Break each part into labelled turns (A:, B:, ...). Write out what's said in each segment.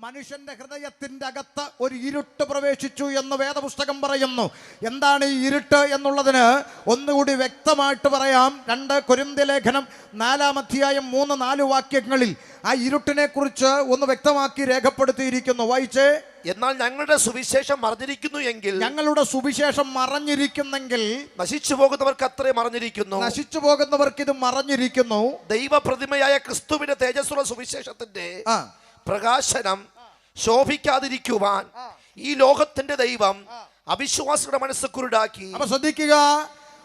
A: മനുഷ്യന്റെ ഹൃദയത്തിന്റെ അകത്ത് ഒരു ഇരുട്ട് പ്രവേശിച്ചു എന്ന് വേദപുസ്തകം പറയുന്നു. എന്താണ് ഈ ഇരുട്ട് എന്നുള്ളതിന് ഒന്നുകൂടി വ്യക്തമായിട്ട് പറയാം. രണ്ട് കൊരിന്ത്യ ലേഖനം നാലാം അധ്യായം മൂന്ന് നാല് വാക്യങ്ങളിൽ ആ ഇരുട്ടിനെ കുറിച്ച് ഒന്ന് വ്യക്തമാക്കി രേഖപ്പെടുത്തിയിരിക്കുന്നു. വായിച്ചേ.
B: എന്നാൽ ഞങ്ങളുടെ സുവിശേഷം മറിഞ്ഞിരിക്കുന്നു എങ്കിൽ
A: ഞങ്ങളുടെ സുവിശേഷം മറഞ്ഞിരിക്കുന്നെങ്കിൽ
B: നശിച്ചു പോകുന്നവർക്ക് അത്രേ മറിഞ്ഞിരിക്കുന്നു.
A: നശിച്ചു പോകുന്നവർക്ക് ഇത് മറഞ്ഞിരിക്കുന്നു.
B: ദൈവപ്രതിമയായ ക്രിസ്തുവിന്റെ തേജസ്സുള്ള സുവിശേഷത്തിന്റെ
A: ആ.
B: പ്രകാശനം ശോഭിക്കാതിരിക്കുവാൻ ഈ ലോകത്തിന്റെ ദൈവം അവിശ്വാസികളുടെ മനസ്സ് കുരുടാക്കി.
A: അപ്പൊ ശ്രദ്ധിക്കുക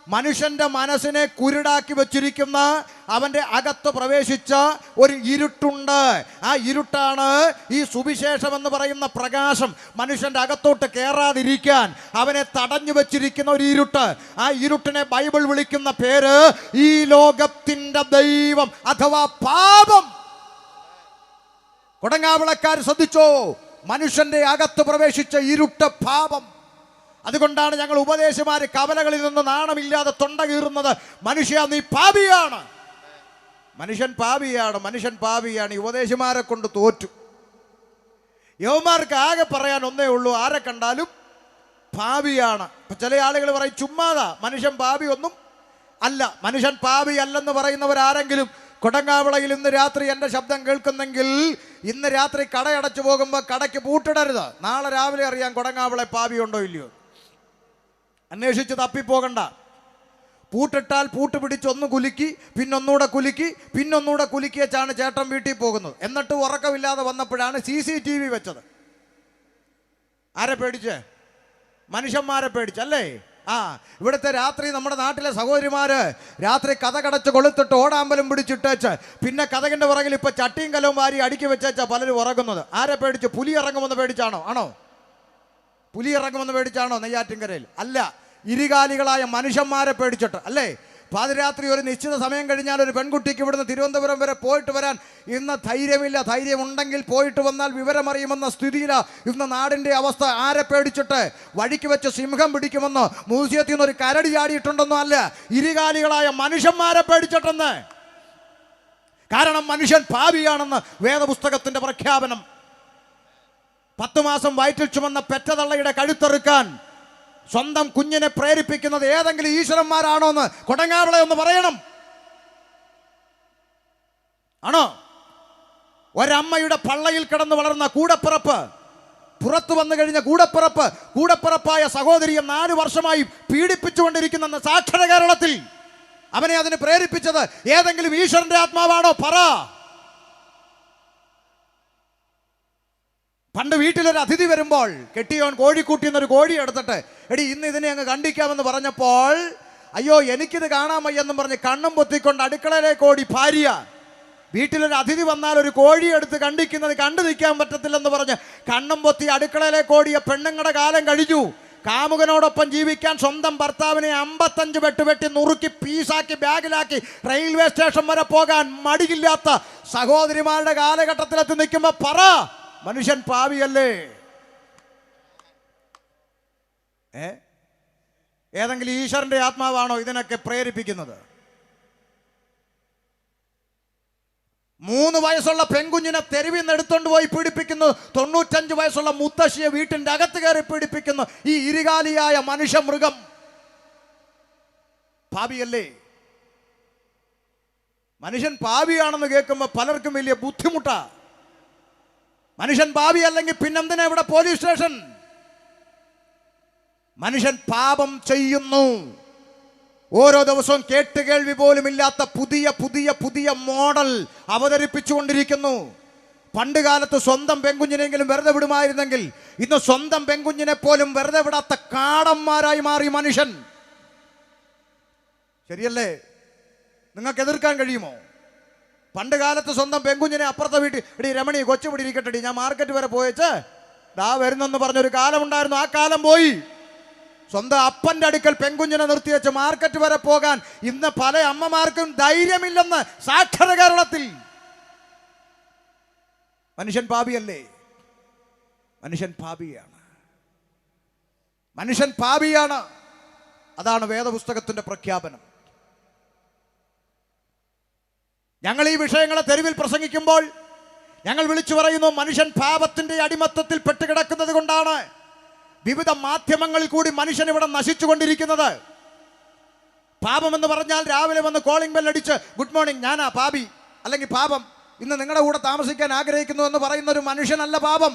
A: മനുഷ്യന്റെ മനസ്സിനെ കുരുടാക്കി വെച്ചിരിക്കുന്ന അവന്റെ അകത്ത് പ്രവേശിച്ച ഒരു ഇരുട്ടുണ്ട്. ആ ഇരുട്ടാണ് ഈ സുവിശേഷം എന്ന് പറയുന്ന പ്രകാശം. മനുഷ്യന്റെ അകത്തോട്ട് കയറാതിരിക്കാൻ അവനെ തടഞ്ഞു വെച്ചിരിക്കുന്ന ഒരു ഇരുട്ട്. ആ ഇരുട്ടിനെ ബൈബിൾ വിളിക്കുന്ന പേര് ഈ ലോകത്തിന്റെ ദൈവം അഥവാ പാപം. കൊടങ്ങാവിളക്കാർ ശ്രദ്ധിച്ചോ? മനുഷ്യന്റെ അകത്ത് പ്രവേശിച്ച ഇരുട്ട പാപം. അതുകൊണ്ടാണ് ഞങ്ങൾ ഉപദേശിമാര് കവലകളിൽ നിന്ന് നാണമില്ലാതെ തൊണ്ട കീറുന്നത്. മനുഷ്യ നീ പാപിയാണ്. മനുഷ്യൻ പാപിയാണ് മനുഷ്യൻ പാപിയാണ്. ഉപദേശമാരെ കൊണ്ട് തോറ്റു. യവന്മാർക്ക് ആകെ പറയാൻ ഒന്നേ ഉള്ളൂ ആരെ കണ്ടാലും പാപിയാണ്. ചില ആളുകൾ പറയും ചുമ്മാതാ മനുഷ്യൻ പാപി ഒന്നും അല്ല. മനുഷ്യൻ പാപി അല്ലെന്ന് പറയുന്നവരാരെങ്കിലും കൊടങ്ങാവിളയിൽ ഇന്ന് രാത്രി എന്റെ ശബ്ദം കേൾക്കുന്നെങ്കിൽ ഇന്ന് രാത്രി കടയടച്ചു പോകുമ്പോൾ കടയ്ക്ക് പൂട്ടിടരുത്. നാളെ രാവിലെ അറിയാം കൊടങ്ങാവിളെ പാവിയുണ്ടോ ഇല്ലയോ. അന്വേഷിച്ച് തപ്പിപ്പോകണ്ട. പൂട്ടിട്ടാൽ പൂട്ട് പിടിച്ച് ഒന്ന് കുലുക്കി പിന്നൊന്നുകൂടെ കുലുക്കി പിന്നൊന്നുകൂടെ കുലുക്കി വെച്ചാണ് ചേട്ടൻ വീട്ടിൽ പോകുന്നത്. എന്നിട്ട് ഉറക്കമില്ലാതെ വന്നപ്പോഴാണ് സി സി ടി വി വെച്ചത്. ആരെ പേടിച്ച്? മനുഷ്യന്മാരെ പേടിച്ചല്ലേ? ആ ഇവിടുത്തെ രാത്രി നമ്മുടെ നാട്ടിലെ സഹോദരിമാര് രാത്രി കഥ കടച്ച് കൊളുത്തിട്ട് ഓടാമ്പലം പിടിച്ചിട്ടേച്ച് പിന്നെ കഥകിന്റെ പുറകിൽ ഇപ്പൊ ചട്ടിയും കലവും വാരി അടുക്കി വെച്ചേച്ചാ പലരും ഉറങ്ങുന്നത്. ആരെ പേടിച്ച്? പുലി ഇറങ്ങുമെന്ന് പേടിച്ചാണോ? ആണോ? പുലി ഇറങ്ങുമെന്ന് പേടിച്ചാണോ നെയ്യാറ്റിൻകരയിൽ? അല്ല ഇരുകാലികളായ മനുഷ്യന്മാരെ പേടിച്ചിട്ട് അല്ലേ? പാതിരാത്രി ഒരു നിശ്ചിത സമയം കഴിഞ്ഞാൽ ഒരു പെൺകുട്ടിക്ക് ഇവിടുന്ന് തിരുവനന്തപുരം വരെ പോയിട്ട് വരാൻ ഇന്ന് ധൈര്യമില്ല. ധൈര്യമുണ്ടെങ്കിൽ പോയിട്ട് വന്നാൽ വിവരമറിയുമെന്ന സ്ഥിതിയിലാണ് ഇന്ന് നാടിന്റെ അവസ്ഥ ആരെ പേടിച്ചിട്ട് വഴിക്ക് വെച്ച് സിംഹം പിടിക്കുമെന്നോ മ്യൂസിയത്തിൽ നിന്ന് ഒരു കരടി ചാടിയിട്ടുണ്ടെന്നോ അല്ല ഇരുകാലികളായ മനുഷ്യന്മാരെ പേടിച്ചിട്ടെന്ന്. കാരണം മനുഷ്യൻ പാപിയാണെന്ന് വേദപുസ്തകത്തിന്റെ പ്രഖ്യാപനം. പത്തു മാസം വയറ്റിൽ ചുമന്ന പെറ്റതള്ളയുടെ കഴുത്തെറുക്കാൻ സ്വന്തം കുഞ്ഞിനെ പ്രേരിപ്പിക്കുന്നത് ഏതെങ്കിലും ഈശ്വരന്മാരാണോ എന്ന് കൊടങ്ങാവിളെ ഒന്ന് പറയണം. ആണോ? ഒരമ്മയുടെ പള്ളയിൽ കിടന്ന് വളർന്ന കൂടപ്പിറപ്പ് പുറത്തു വന്നു കഴിഞ്ഞ കൂടപ്പിറപ്പ് കൂടപ്പിറപ്പായ സഹോദരിയെ നാല് വർഷമായി പീഡിപ്പിച്ചുകൊണ്ടിരിക്കുന്ന സാക്ഷര കേരളത്തിൽ. അവനെ അതിന് പ്രേരിപ്പിച്ചത് ഏതെങ്കിലും ഈശ്വരന്റെ ആത്മാവാണോ? പറ. പണ്ട് വീട്ടിലൊരു അതിഥി വരുമ്പോൾ കെട്ടിയോൻ കോഴിക്കൂട്ടി എന്നൊരു കോഴി എടുത്തിട്ട് എടി ഇന്ന് ഇതിനെ അങ്ങ് കണ്ടിക്കാമെന്ന് പറഞ്ഞപ്പോൾ അയ്യോ എനിക്കിത് കാണാൻ വയ്യെന്നും പറഞ്ഞ് കണ്ണും പൊത്തിക്കൊണ്ട് അടുക്കളയിലേക്ക് ഓടി ഭാര്യ വീട്ടിലൊരു അതിഥി വന്നാൽ ഒരു കോഴി എടുത്ത് കണ്ടിക്കുന്നത് കണ്ടു നിൽക്കാൻ പറ്റത്തില്ലെന്ന് പറഞ്ഞ് കണ്ണും പൊത്തി അടുക്കളയിലേക്ക് ഓടിയ പെണ്ണുങ്ങളുടെ കാലം കഴിഞ്ഞു. കാമുകനോടൊപ്പം ജീവിക്കാൻ സ്വന്തം ഭർത്താവിനെ അമ്പത്തഞ്ച് വെട്ടുവെട്ടി നുറുക്കി പീസാക്കി ബാഗിലാക്കി റെയിൽവേ സ്റ്റേഷൻ വരെ പോകാൻ മടിയില്ലാത്ത സഹോദരിമാരുടെ കാലഘട്ടത്തിലെത്തി നിൽക്കുമ്പോൾ പറ മനുഷ്യൻ പാവിയല്ലേ? ഏ? ഏതെങ്കിലും ഈശ്വരന്റെ ആത്മാവാണോ ഇതിനൊക്കെ പ്രേരിപ്പിക്കുന്നത്? മൂന്ന് വയസ്സുള്ള പെൺകുഞ്ഞിനെ തെരുവിൽ നിന്ന് എടുത്തോണ്ട് പോയി പീഡിപ്പിക്കുന്നു. തൊണ്ണൂറ്റഞ്ച് വയസ്സുള്ള മുത്തശ്ശിയെ വീട്ടിന്റെ അകത്ത് കയറി പീഡിപ്പിക്കുന്നു. ഈ ഇരുകാലിയായ മനുഷ്യ മൃഗം പാപിയല്ലേ മനുഷ്യൻ പാവിയാണെന്ന് കേൾക്കുമ്പോൾ പലർക്കും വലിയ ബുദ്ധിമുട്ടാ. മനുഷ്യൻ ഭാവി അല്ലെങ്കിൽ പിന്നെന്തിനാ ഇവിടെ പോലീസ് സ്റ്റേഷൻ? മനുഷ്യൻ പാപം ചെയ്യുന്നു. ഓരോ ദിവസവും കേട്ടുകേൾവി പോലും ഇല്ലാത്ത പുതിയ പുതിയ പുതിയ മോഡൽ അവതരിപ്പിച്ചുകൊണ്ടിരിക്കുന്നു. പണ്ട് കാലത്ത് സ്വന്തം പെങ്കുഞ്ഞിനെങ്കിലും വെറുതെ വിടുമായിരുന്നെങ്കിൽ ഇന്ന് സ്വന്തം പെങ്കുഞ്ഞിനെ പോലും വെറുതെ വിടാത്ത കാടന്മാരായി മാറി മനുഷ്യൻ. ശരിയല്ലേ? നിങ്ങൾക്ക് എതിർക്കാൻ കഴിയുമോ? പണ്ട് കാലത്ത് സ്വന്തം പെങ്കുഞ്ഞിനെ അപ്പുറത്തെ വീട്ടിൽ ഇടി രമണി കൊച്ചുപിടി ഇരിക്കട്ടെടി ഞാൻ മാർക്കറ്റ് വരെ പോയച്ച് ദാ വരുന്നെന്ന് പറഞ്ഞൊരു കാലം ഉണ്ടായിരുന്നു ആ കാലം പോയി. സ്വന്തം അപ്പന്റെ അടുക്കൽ പെങ്കുഞ്ഞിനെ നിർത്തി വെച്ച് മാർക്കറ്റ് വരെ പോകാൻ ഇന്ന് പല അമ്മമാർക്കും ധൈര്യമില്ലെന്ന് സാക്ഷര കേരളത്തിൽ. മനുഷ്യൻ പാപിയല്ലേ? മനുഷ്യൻ പാപിയാണ്. മനുഷ്യൻ പാപിയാണ്. അതാണ് വേദപുസ്തകത്തിന്റെ പ്രഖ്യാപനം. ഞങ്ങൾ ഈ വിഷയങ്ങളെ തെരുവിൽ പ്രസംഗിക്കുമ്പോൾ ഞങ്ങൾ വിളിച്ചു പറയുന്നു മനുഷ്യൻ പാപത്തിന്റെ അടിമത്തത്തിൽ പെട്ടുകിടക്കുന്നത് കൊണ്ടാണ്. വിവിധ മാധ്യമങ്ങളിൽ കൂടി മനുഷ്യൻ ഇവിടെ നശിച്ചുകൊണ്ടിരിക്കുന്നത്. പാപം എന്ന് പറഞ്ഞാൽ രാവിലെ വന്ന് കോളിംഗ് ബെൽ അടിച്ച് ഗുഡ് മോർണിംഗ് ഞാനാ പാപി. അല്ലെങ്കിൽ പാപം ഇന്ന് നിങ്ങളുടെ കൂടെ താമസിക്കാൻ ആഗ്രഹിക്കുന്നു എന്ന് പറയുന്ന ഒരു മനുഷ്യനല്ല പാപം.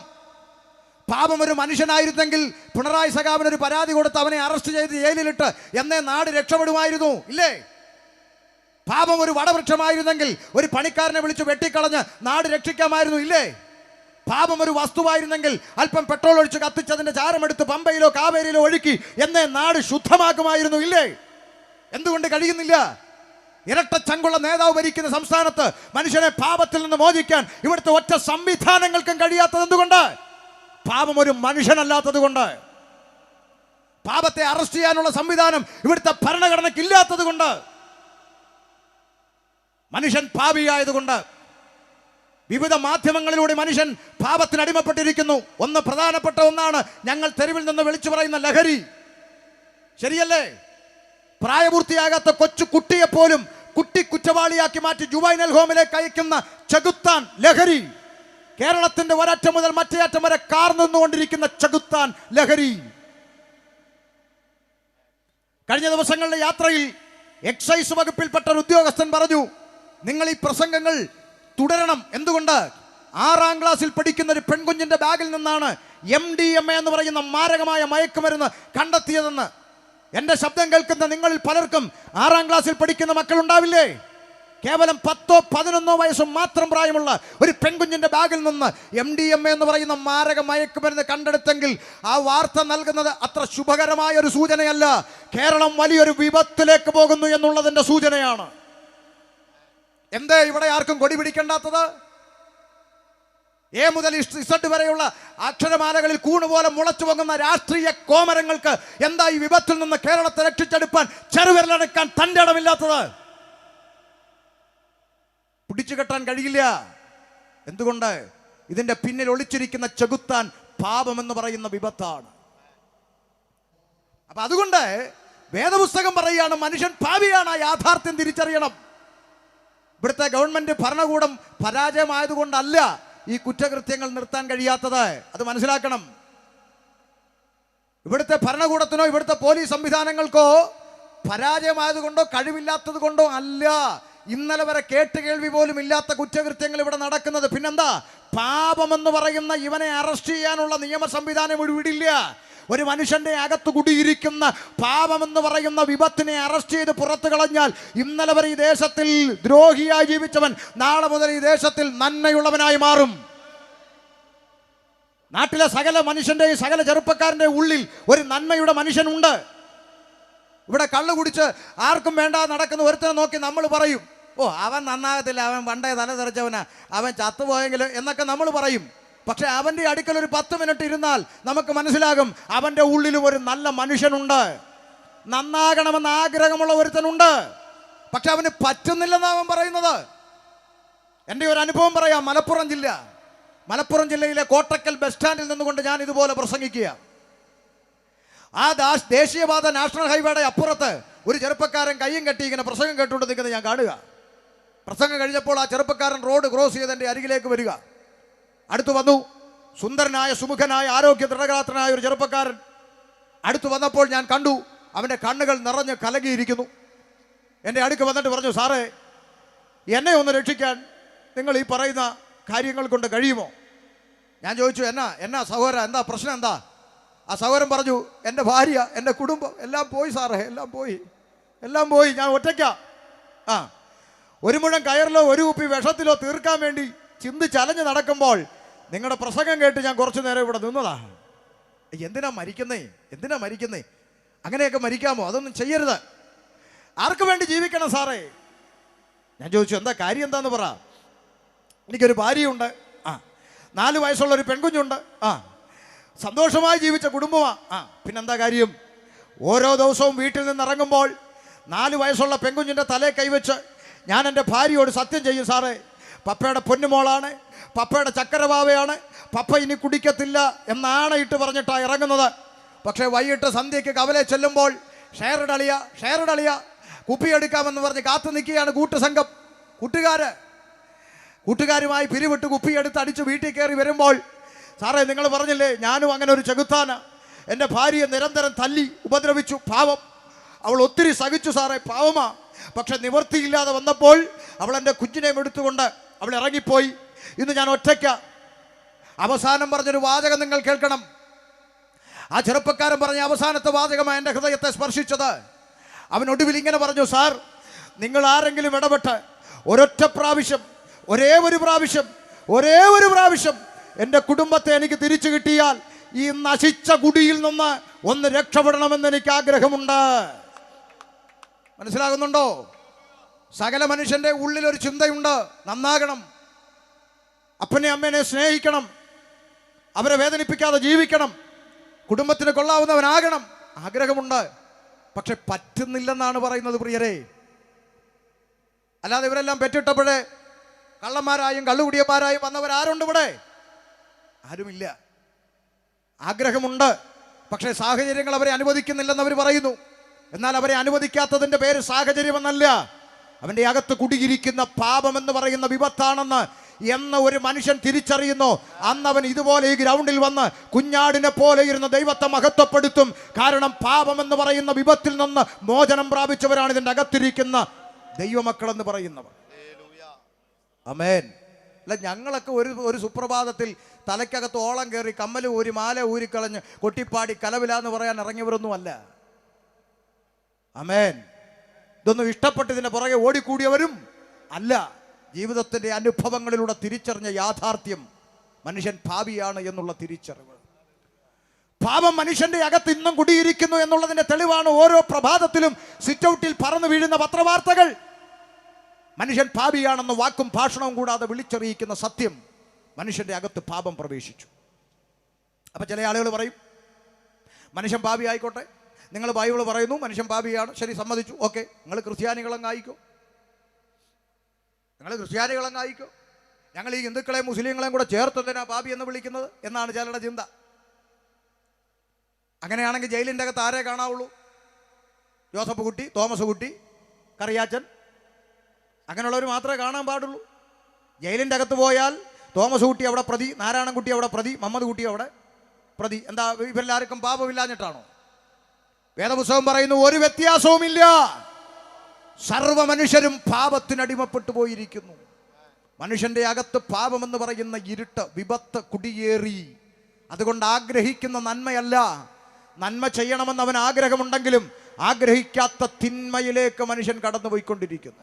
A: പാപം ഒരു മനുഷ്യനായിരുന്നെങ്കിൽ പിണറായി സഖാവിന് ഒരു പരാതി കൊടുത്ത് അവനെ അറസ്റ്റ് ചെയ്ത് ജയിലിലിട്ട് എന്നേ നാട് രക്ഷപ്പെടുമായിരുന്നു. ഇല്ലേ? പാപം ഒരു വടവൃക്ഷമായിരുന്നെങ്കിൽ ഒരു പണിക്കാരനെ വിളിച്ച് വെട്ടിക്കളഞ്ഞ് നാട് രക്ഷിക്കാമായിരുന്നു ഇല്ലേ? പാപം ഒരു വസ്തുവായിരുന്നെങ്കിൽ അല്പം പെട്രോൾ ഒഴിച്ച് കത്തിച്ചതിന്റെ ചാരമെടുത്ത് പമ്പയിലോ കാവേരിയിലോ ഒഴുക്കി എന്നേ നാട് ശുദ്ധമാക്കുമായിരുന്നു ഇല്ലേ? എന്തുകൊണ്ട് കഴിയുന്നില്ല? ഇരട്ട ചങ്കുള്ള നേതാവ് ഭരിക്കുന്ന സംസ്ഥാനത്ത് മനുഷ്യനെ പാപത്തിൽ നിന്ന് മോചിക്കാൻ ഇവിടുത്തെ ഒറ്റ സംവിധാനങ്ങൾക്കും കഴിയാത്തത് എന്തുകൊണ്ട്? പാപം ഒരു മനുഷ്യനല്ലാത്തത് കൊണ്ട് പാപത്തെ അറസ്റ്റ് ചെയ്യാനുള്ള സംവിധാനം ഇവിടുത്തെ ഭരണഘടനയ്ക്ക് ഇല്ലാത്തത് കൊണ്ട് മനുഷ്യൻ പാപിയായതുകൊണ്ട് വിവിധ മാധ്യമങ്ങളിലൂടെ മനുഷ്യൻ പാപത്തിന് അടിമപ്പെട്ടിരിക്കുന്നു. ഒന്ന് പ്രധാനപ്പെട്ട ഒന്നാണ് ഞങ്ങൾ തെരുവിൽ നിന്ന് വിളിച്ചു പറയുന്ന ലഹരി. ശരിയല്ലേ? പ്രായപൂർത്തിയാകാത്ത കൊച്ചു കുട്ടിയെ പോലും കുട്ടി കുറ്റവാളിയാക്കി മാറ്റി ജുവൈനൽ ഹോമിലേക്ക് അയക്കുന്ന ചകുത്താൻ ലഹരി. കേരളത്തിന്റെ ഒരറ്റം മുതൽ മറ്റേ അറ്റം വരെ കാർ നിന്നുകൊണ്ടിരിക്കുന്ന ചകുത്താൻ ലഹരി. കഴിഞ്ഞ ദിവസങ്ങളിലെ യാത്രയിൽ എക്സൈസ് വകുപ്പിൽപ്പെട്ട ഒരു ഉദ്യോഗസ്ഥൻ പറഞ്ഞു നിങ്ങൾ ഈ പ്രസംഗങ്ങൾ തുടരണം. എന്തുകൊണ്ട്? ആറാം ക്ലാസ്സിൽ പഠിക്കുന്ന ഒരു പെൺകുഞ്ഞിന്റെ ബാഗിൽ നിന്നാണ് എം ഡി എം എ എന്ന് പറയുന്ന മാരകമായ മയക്കുമരുന്ന് കണ്ടെത്തിയതെന്ന്. എന്റെ ശബ്ദം കേൾക്കുന്ന നിങ്ങളിൽ പലർക്കും ആറാം ക്ലാസ്സിൽ പഠിക്കുന്ന മക്കൾ ഉണ്ടാവില്ലേ? കേവലം പത്തോ പതിനൊന്നോ വയസ്സും മാത്രം പ്രായമുള്ള ഒരു പെൺകുഞ്ഞിന്റെ ബാഗിൽ നിന്ന് എം ഡി എം എന്ന് പറയുന്ന മാരക മയക്കുമരുന്ന് കണ്ടെടുത്തെങ്കിൽ ആ വാർത്ത നൽകുന്നത് അത്ര ശുഭകരമായ ഒരു സൂചനയല്ല. കേരളം വലിയൊരു വിപത്തിലേക്ക് പോകുന്നു എന്നുള്ളതിന്റെ സൂചനയാണ്. എന്തേ ഇവിടെ ആർക്കും കൊടി പിടിക്കേണ്ടാത്തത്? എ മുതൽ ഇസഡ് വരെയുള്ള അക്ഷരമാലകളിൽ കൂണുപോലെ മുളച്ചു പൊങ്ങുന്ന രാഷ്ട്രീയ കോമരങ്ങൾക്ക് എന്താ ഈ വിപത്തിൽ നിന്ന് കേരളത്തെ രക്ഷിച്ചെടുപ്പാൻ ചെറുവിരലടക്കാൻ തന്റെ ഇടമില്ലാത്തത്? പിടിച്ചു കെട്ടാൻ കഴിയില്ല. എന്തുകൊണ്ട്? ഇതിന്റെ പിന്നിൽ ഒളിച്ചിരിക്കുന്ന ചെകുത്താൻ പാപമെന്ന് പറയുന്ന വിപത്താണ്. അപ്പൊ അതുകൊണ്ട് വേദപുസ്തകം പറയുകയാണ് മനുഷ്യൻ പാപിയാണ് ആ യാഥാർത്ഥ്യം തിരിച്ചറിയണം. ഇവിടുത്തെ ഗവൺമെന്റ് ഭരണകൂടം പരാജയമായതുകൊണ്ടല്ല ഈ കുറ്റകൃത്യങ്ങൾ നിർത്താൻ കഴിയാത്തത്. അത് മനസ്സിലാക്കണം. ഇവിടുത്തെ ഭരണകൂടത്തിനോ ഇവിടുത്തെ പോലീസ് സംവിധാനങ്ങൾക്കോ പരാജയമായതുകൊണ്ടോ കഴിവില്ലാത്തത് കൊണ്ടോ അല്ല. ഇന്നലെ വരെ കേട്ടുകേൾവി പോലും ഇല്ലാത്ത കുറ്റകൃത്യങ്ങൾ ഇവിടെ നടക്കുന്നത്. പിന്നെന്താ? പാപമെന്ന് പറയുന്ന ഇവനെ അറസ്റ്റ് ചെയ്യാനുള്ള നിയമ സംവിധാനം ഇവിടില്ല ഒരു മനുഷ്യന്റെ അകത്ത് കുടിയിരിക്കുന്ന പാപമെന്ന് പറയുന്ന വിപത്തിനെ അറസ്റ്റ് ചെയ്ത് പുറത്തു കളഞ്ഞാൽ ഇന്നലെ വരെ ഈ ദേശത്തിൽ ദ്രോഹിയായി ജീവിച്ചവൻ നാളെ മുതൽ ഈ ദേശത്തിൽ നന്മയുള്ളവനായി മാറും. നാട്ടിലെ സകല മനുഷ്യന്റെയും സകല ചെറുപ്പക്കാരന്റെ ഉള്ളിൽ ഒരു നന്മയുടെ മനുഷ്യനുണ്ട്. ഇവിടെ കള്ളു കുടിച്ച് ആർക്കും വേണ്ട നടക്കുന്ന ഒരുത്തനെ നോക്കി നമ്മൾ പറയും ഓ അവൻ നന്നാകത്തില്ല അവൻ പണ്ടേ തല തെറിച്ചവനാ അവൻ ചത്തുപോയെങ്കിലും എന്നൊക്കെ നമ്മൾ പറയും. പക്ഷെ അവന്റെ അടുക്കൽ ഒരു പത്ത് മിനിറ്റ് ഇരുന്നാൽ നമുക്ക് മനസ്സിലാകും അവന്റെ ഉള്ളിലും ഒരു നല്ല മനുഷ്യനുണ്ട്. നന്നാകണമെന്ന് ആഗ്രഹമുള്ള ഒരുത്തനുണ്ട്. പക്ഷെ അവന് പറ്റുന്നില്ലെന്നാണ് അവൻ പറയുന്നത്. എന്റെ ഒരു അനുഭവം പറയാം. മലപ്പുറം ജില്ല. മലപ്പുറം ജില്ലയിലെ കോട്ടക്കൽ ബസ് സ്റ്റാൻഡിൽ നിന്നുകൊണ്ട് ഞാൻ ഇതുപോലെ പ്രസംഗിക്കുക. ആ ദാസ് ദേശീയപാത നാഷണൽ ഹൈവേയുടെ അപ്പുറത്ത് ഒരു ചെറുപ്പക്കാരൻ കയ്യും കെട്ടി ഇങ്ങനെ പ്രസംഗം കേട്ടുകൊണ്ട് നിൽക്കുന്നത് ഞാൻ കാണുക. പ്രസംഗം കഴിഞ്ഞപ്പോൾ ആ ചെറുപ്പക്കാരൻ റോഡ് ക്രോസ് ചെയ്ത് എന്റെ അരികിലേക്ക് വരിക. അടുത്തു വന്നു. സുന്ദരനായ സുമുഖനായ ആരോഗ്യ ദൃഢഗാത്രനായ ഒരു ചെറുപ്പക്കാരൻ അടുത്തു വന്നപ്പോൾ ഞാൻ കണ്ടു. അവന്റെ കണ്ണുകൾ നിറഞ്ഞ് കലകിയിരിക്കുന്നു. എന്റെ അടുക്ക് വന്നിട്ട് പറഞ്ഞു സാറേ എന്നെ ഒന്ന് രക്ഷിക്കാൻ നിങ്ങൾ ഈ പറയുന്ന കാര്യങ്ങൾ കൊണ്ട് കഴിയുമോ? ഞാൻ ചോദിച്ചു എന്നാ എന്നാ സഹോദര എന്താ പ്രശ്നം എന്താ? ആ സഹോദരൻ പറഞ്ഞു എന്റെ ഭാര്യ എന്റെ കുടുംബം എല്ലാം പോയി സാറേ എല്ലാം പോയി എല്ലാം പോയി ഞാൻ ഒറ്റയ്ക്കാ. ആ ഒരു മുഴം കയറിലോ ഒരു കുപ്പി വിഷത്തിലോ തീർക്കാൻ വേണ്ടി ചിന്തിച്ചലഞ്ഞ് നടക്കുമ്പോൾ നിങ്ങളുടെ പ്രസംഗം കേട്ട് ഞാൻ കുറച്ചു നേരം ഇവിടെ നിന്നതാ. എന്തിനാ മരിക്കുന്നേ? എന്തിനാ മരിക്കുന്നേ? അങ്ങനെയൊക്കെ മരിക്കാമോ? അതൊന്നും ചെയ്യരുത്. ആർക്ക് വേണ്ടി ജീവിക്കണം സാറേ? ഞാൻ ചോദിച്ചു എന്താ കാര്യം എന്താന്ന് പറ. എനിക്കൊരു ഭാര്യയുണ്ട്. ആ നാല് വയസ്സുള്ള ഒരു പെൺകുഞ്ഞുണ്ട്. ആ സന്തോഷമായി ജീവിച്ച കുടുംബമാ. ആ പിന്നെന്താ കാര്യം? ഓരോ ദിവസവും വീട്ടിൽ നിന്ന് ഇറങ്ങുമ്പോൾ നാല് വയസ്സുള്ള പെൺകുഞ്ഞിന്റെ തലയെ കൈവച്ച് ഞാൻ എന്റെ ഭാര്യയോട് സത്യം ചെയ്യും സാറേ. പപ്പയുടെ പൊന്നുമോളാണ്. പപ്പയുടെ ചക്കരവാവയാണ് പപ്പ ഇനി കുടിക്കത്തില്ല എന്നാണ് ഇട്ട് പറഞ്ഞിട്ടാണ് ഇറങ്ങുന്നത്. പക്ഷേ വൈകിട്ട് സന്ധ്യയ്ക്ക് കവലെ ചെല്ലുമ്പോൾ ഷെയറിടളിയ ഷെയറിടളിയ കുപ്പിയെടുക്കാമെന്ന് പറഞ്ഞ് കാത്തു നിൽക്കുകയാണ് കൂട്ടുസംഘം. കൂട്ടുകാര് കൂട്ടുകാരുമായി പിരിവിട്ട് കുപ്പിയെടുത്ത് അടിച്ച് വീട്ടിൽ കയറി വരുമ്പോൾ സാറേ നിങ്ങൾ പറഞ്ഞില്ലേ ഞാനും അങ്ങനെ ഒരു ചെകുത്താന. എന്റെ ഭാര്യയെ നിരന്തരം തല്ലി ഉപദ്രവിച്ചു പാവം. അവൾ ഒത്തിരി സഹിച്ചു സാറേ പാവമാ. പക്ഷെ നിവൃത്തിയില്ലാതെ വന്നപ്പോൾ അവൾ എന്റെ കുഞ്ഞിനെയും എടുത്തുകൊണ്ട് അവൾ ഇറങ്ങിപ്പോയി. ഇന്ന് ഞാൻ ഒറ്റയ്ക്ക് അവസാനം പറഞ്ഞൊരു വാചകം നിങ്ങൾ കേൾക്കണം. ആ ചെറുപ്പക്കാരൻ പറഞ്ഞ അവസാനത്തെ വാചകമായി എന്റെ ഹൃദയത്തെ സ്പർശിച്ചത്. അവൻ ഒടുവിൽ ഇങ്ങനെ പറഞ്ഞു സാർ നിങ്ങൾ ആരെങ്കിലും ഇടപെട്ട് ഒരൊറ്റ പ്രാവശ്യം ഒരേ ഒരു പ്രാവശ്യം ഒരേ ഒരു പ്രാവശ്യം എന്റെ കുടുംബത്തെ എനിക്ക് തിരിച്ചു കിട്ടിയാൽ ഈ നശിച്ച കുടിയിൽ നിന്ന് ഒന്ന് രക്ഷപ്പെടണമെന്ന് എനിക്ക് ആഗ്രഹമുണ്ട്. മനസ്സിലാകുന്നുണ്ടോ? സകല മനുഷ്യന്റെ ഉള്ളിലൊരു ചിന്തയുണ്ട് നന്നാകണം. അപ്പനെ അമ്മേനെ സ്നേഹിക്കണം. അവരെ വേദനിപ്പിക്കാതെ ജീവിക്കണം. കുടുംബത്തിന് കൊള്ളാവുന്നവനാകണം. ആഗ്രഹമുണ്ട്. പക്ഷെ പറ്റുന്നില്ലെന്നാണ് പറയുന്നത് പ്രിയരെ. അല്ലാതെ ഇവരെല്ലാം പെറ്റിട്ടപ്പോഴേ കള്ളന്മാരായും കള്ളുകുടിയന്മാരായും വന്നവരാരുണ്ട് ഇവിടെ? ആരുമില്ല. ആഗ്രഹമുണ്ട്. പക്ഷേ സാഹചര്യങ്ങൾ അവരെ അനുവദിക്കുന്നില്ലെന്ന് അവർ പറയുന്നു. എന്നാൽ അവരെ അനുവദിക്കാത്തതിന്റെ പേര് സാഹചര്യമെന്നല്ല അവന്റെ അകത്ത് കുടിയിരിക്കുന്ന പാപമെന്ന് പറയുന്ന വിപത്താണെന്ന് എന്ന ഒരു മനുഷ്യൻ തിരിച്ചറിയുന്നു. അന്ന് അവൻ ഇതുപോലെ ഈ ഗ്രൗണ്ടിൽ വന്ന് കുഞ്ഞാടിനെ പോലെ ഇരുന്ന് ദൈവത്തെ മഹത്വപ്പെടുത്തും. കാരണം പാപമെന്ന് പറയുന്ന വിപത്തിൽ നിന്ന് മോചനം പ്രാപിച്ചവരാണ് ഇതിന്റെ അകത്തിരിക്കുന്ന ദൈവമക്കളെന്ന് പറയുന്നവർ. അമേൻ അല്ല ഞങ്ങളൊക്കെ ഒരു ഒരു സുപ്രഭാതത്തിൽ തലയ്ക്കകത്ത് ഓളം കയറി കമ്മൽ ഊരി മാല ഊരിക്കളഞ്ഞ് കൊട്ടിപ്പാടി കലവില എന്ന് പറയാൻ ഇറങ്ങിയവരൊന്നും അല്ല അമേൻ ഇതൊന്നും ഇഷ്ടപ്പെട്ട് പുറകെ ഓടിക്കൂടിയവരും അല്ല. ജീവിതത്തിന്റെ അനുഭവങ്ങളിലൂടെ തിരിച്ചറിഞ്ഞ യാഥാർത്ഥ്യം മനുഷ്യൻ ഭാവിയാണ് എന്നുള്ള തിരിച്ചറിവ്. പാപം മനുഷ്യന്റെ അകത്ത് ഇന്നും കുടിയിരിക്കുന്നു എന്നുള്ളതിന്റെ തെളിവാണ് ഓരോ പ്രഭാതത്തിലും സിറ്റൗട്ടിൽ പറന്നു വീഴുന്ന പത്രവാർത്തകൾ. മനുഷ്യൻ പാപിയാണെന്ന് വാക്കും ഭാഷണവും കൂടാതെ വിളിച്ചറിയിക്കുന്ന സത്യം മനുഷ്യന്റെ അകത്ത് പാപം പ്രവേശിച്ചു. അപ്പൊ ചില ആളുകൾ പറയും മനുഷ്യൻ പാപി ആയിക്കോട്ടെ. നിങ്ങൾ ബൈബിൾ പറയുന്നു മനുഷ്യൻ പാപിയാണ് ശരി സമ്മതിച്ചു. ഓക്കെ നിങ്ങൾ ക്രിസ്ത്യാനികളങ്ങ് ആയിക്കോ. നിങ്ങൾ ക്രിസ്ത്യാനികളങ്ങ് ആയിക്കോ ഞങ്ങൾ ഈ ഹിന്ദുക്കളെയും മുസ്ലിങ്ങളെയും കൂടെ ചേർത്തെന്തിനാ പാപി എന്ന് വിളിക്കുന്നത് എന്നാണ് ചിലരുടെ ചിന്ത. അങ്ങനെയാണെങ്കിൽ ജയിലിന്റെ അകത്ത് ആരെ കാണാവുള്ളൂ? ജോസഫ് കുട്ടി തോമസ് കുട്ടി കറിയാച്ചൻ. അങ്ങനെയുള്ളവർ മാത്രമേ കാണാൻ പാടുള്ളൂ. ജയിലിന്റെ അകത്ത് പോയാൽ തോമസ് കുട്ടി അവിടെ പ്രതി നാരായണൻകുട്ടി അവിടെ പ്രതി മമ്മദ് കുട്ടി അവിടെ പ്രതി. എന്താ ഇവരെല്ലാവർക്കും പാപമില്ലാഞ്ഞിട്ടാണോ? വേദപുസ്തകം പറയുന്നു ഒരു വ്യത്യാസവുമില്ല. സർവ മനുഷ്യരും പാപത്തിനടിമപ്പെട്ടു പോയിരിക്കുന്നു. മനുഷ്യന്റെ അകത്ത് പാപമെന്ന് പറയുന്ന ഇരുട്ട് വിപത്ത് കുടിയേറി. അതുകൊണ്ട് ആഗ്രഹിക്കുന്ന നന്മയല്ല. നന്മ ചെയ്യണമെന്ന് അവൻ ആഗ്രഹമുണ്ടെങ്കിലും ആഗ്രഹിക്കാത്ത തിന്മയിലേക്ക് മനുഷ്യൻ കടന്നുപോയിക്കൊണ്ടിരിക്കുന്നു.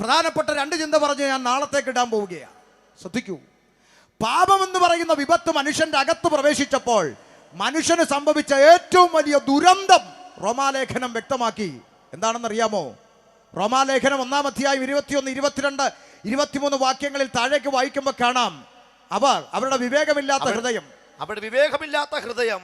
A: പ്രധാനപ്പെട്ട രണ്ട് ചിന്ത പറഞ്ഞ് ഞാൻ നാളത്തേക്ക് ഇടാൻ പോവുകയാണ്. ശ്രദ്ധിക്കൂ. പാപമെന്ന് പറയുന്ന വിപത്ത് മനുഷ്യന്റെ അകത്ത് പ്രവേശിച്ചപ്പോൾ മനുഷ്യന് സംഭവിച്ച ഏറ്റവും വലിയ ദുരന്തം റോമാലേഖനം വ്യക്തമാക്കി. എന്താണെന്നറിയാമോ? റോമാലേഖനം ഒന്നാം അധ്യായം ഇരുപത്തിയൊന്ന് ഇരുപത്തിരണ്ട് ഇരുപത്തിമൂന്ന് വാക്യങ്ങളിൽ താഴേക്ക് വായിക്കുമ്പോൾ കാണാം. അവർ അവരുടെ വിവേകമില്ലാത്ത ഹൃദയം.
B: അവരുടെ വിവേകമില്ലാത്ത ഹൃദയം.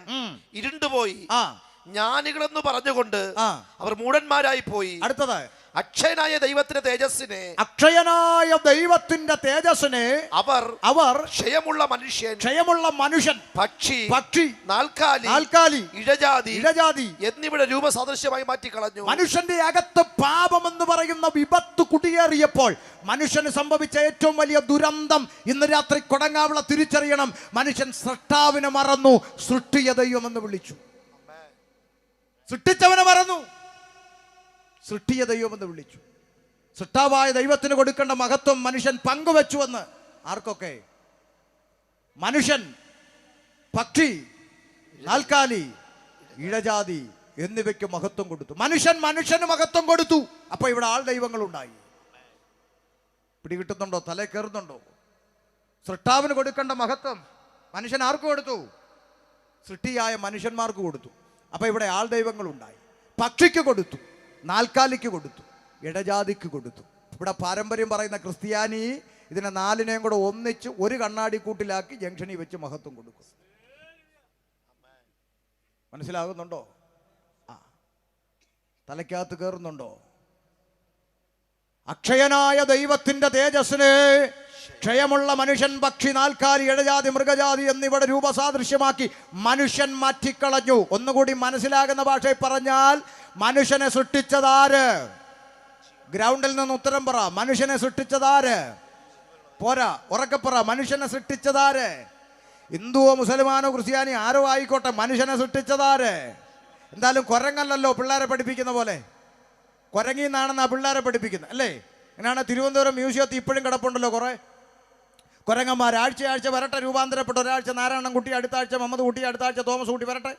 B: ഇരുണ്ടുപോയി.
A: ആ.
B: ജ്ഞാനികളെന്ന് പറഞ്ഞുകൊണ്ട് അവർ മൂടന്മാരായി പോയി.
A: അടുത്തത്.
B: അക്ഷയനായ ദൈവത്തിന്റെ തേജസ്സിനെ
A: അക്ഷയനായ ദൈവത്തിന്റെ തേജസ്സിനെ
B: അവർ
A: അവർ
B: ക്ഷയമുള്ള മനുഷ്യൻ
A: ക്ഷയമുള്ള മനുഷ്യൻ
B: പക്ഷി
A: പക്ഷി
B: നാൽക്കാലി
A: നാൽക്കാലി
B: ഇഴജാതി
A: ഇഴജാതി
B: എന്നിവിടെ രൂപസാദൃശ്യമായി മാറ്റി കളഞ്ഞു
A: മനുഷ്യന്റെ അകത്ത് എന്ന് പറയുന്ന വിപത്ത് കുടിയേറിയപ്പോൾ മനുഷ്യന് സംഭവിച്ച ഏറ്റവും വലിയ ദുരന്തം ഇന്ന് രാത്രി കൊടങ്ങാവിള തിരിച്ചറിയണം. മനുഷ്യൻ സൃഷ്ടാവിനെ മറന്നു സൃഷ്ടിയ ദൈവമെന്ന് വിളിച്ചു. സൃഷ്ടിച്ചവനെ മറന്നു. സൃഷ്ടിയ ദൈവമെന്ന് വിളിച്ചു. സൃഷ്ടാവായ ദൈവത്തിന് കൊടുക്കേണ്ട മഹത്വം മനുഷ്യൻ പങ്കുവെച്ചുവെന്ന് ആർക്കൊക്കെ? മനുഷ്യൻ പക്ഷി നാൽക്കാലി ഇഴജാതി എന്നിവയ്ക്ക് മഹത്വം കൊടുത്തു. മനുഷ്യൻ മനുഷ്യന് മഹത്വം കൊടുത്തു. അപ്പൊ ഇവിടെ ആൾ ദൈവങ്ങൾ ഉണ്ടായി പിടികിട്ടുന്നുണ്ടോ? തല കയറുന്നുണ്ടോ? സൃഷ്ടാവിന് കൊടുക്കേണ്ട മഹത്വം മനുഷ്യൻ ആർക്ക് കൊടുത്തു? സൃഷ്ടിയായ മനുഷ്യന്മാർക്ക് കൊടുത്തു. അപ്പൊ ഇവിടെ ആൾ ദൈവങ്ങൾ ഉണ്ടായി പക്ഷിക്ക് കൊടുത്തു. നാൽക്കാലിക്ക് കൊടുത്തു ഇടജാതിക്ക് കൊടുത്തു. ഇവിടെ പാരമ്പര്യം പറയുന്ന ക്രിസ്ത്യാനി ഇതിനെ നാലിനെയും കൂടെ ഒന്നിച്ച് ഒരു കണ്ണാടി കൂട്ടിലാക്കി ജംഗ്ഷനിൽ വെച്ച് മഹത്വം കൊടുക്കും. മനസ്സിലാകുന്നുണ്ടോ? ആ. തലയ്ക്കകത്ത് കയറുന്നുണ്ടോ അക്ഷയനായ ദൈവത്തിന്റെ തേജസ്സിനെ ക്ഷയമുള്ള മനുഷ്യൻ പക്ഷി നാൽക്കാലി ഇഴജാതി മൃഗജാതി എന്നിവിടെ രൂപസാദൃശ്യമാക്കി മനുഷ്യൻ മാറ്റിക്കളഞ്ഞു. ഒന്നുകൂടി മനസ്സിലാകുന്ന ഭാഷയിൽ പറഞ്ഞാൽ മനുഷ്യനെ സൃഷ്ടിച്ചതാര്? ഗ്രൗണ്ടിൽ നിന്ന് ഉത്തരം പറ. മനുഷ്യനെ സൃഷ്ടിച്ചതാര്? പോരാ ഉറക്കപ്പറ മനുഷ്യനെ സൃഷ്ടിച്ചതാര്? ഹിന്ദുവോ മുസൽമാനോ ക്രിസ്ത്യാനി ആരോ ആയിക്കോട്ടെ മനുഷ്യനെ സൃഷ്ടിച്ചതാര്? എന്തായാലും കുരങ്ങല്ലല്ലോ പിള്ളേരെ പഠിപ്പിക്കുന്ന പോലെ. കുരങ്ങി നിന്നാണെന്ന് ആ പിള്ളേരെ പഠിപ്പിക്കുന്നത് അല്ലേ? അങ്ങനെയാണ് തിരുവനന്തപുരം മ്യൂസിയത്തിൽ ഇപ്പോഴും കിടപ്പുണ്ടല്ലോ കുറേ. കുരങ്ങന്മാർ ആഴ്ച ആഴ്ച വരട്ടെ രൂപാന്തരപ്പെട്ട ഒരാഴ്ച നാരായണൻ കുട്ടി അടുത്ത ആഴ്ച മുഹമ്മദ് കുട്ടി അടുത്ത ആഴ്ച തോമസ് കുട്ടി വരട്ടെ?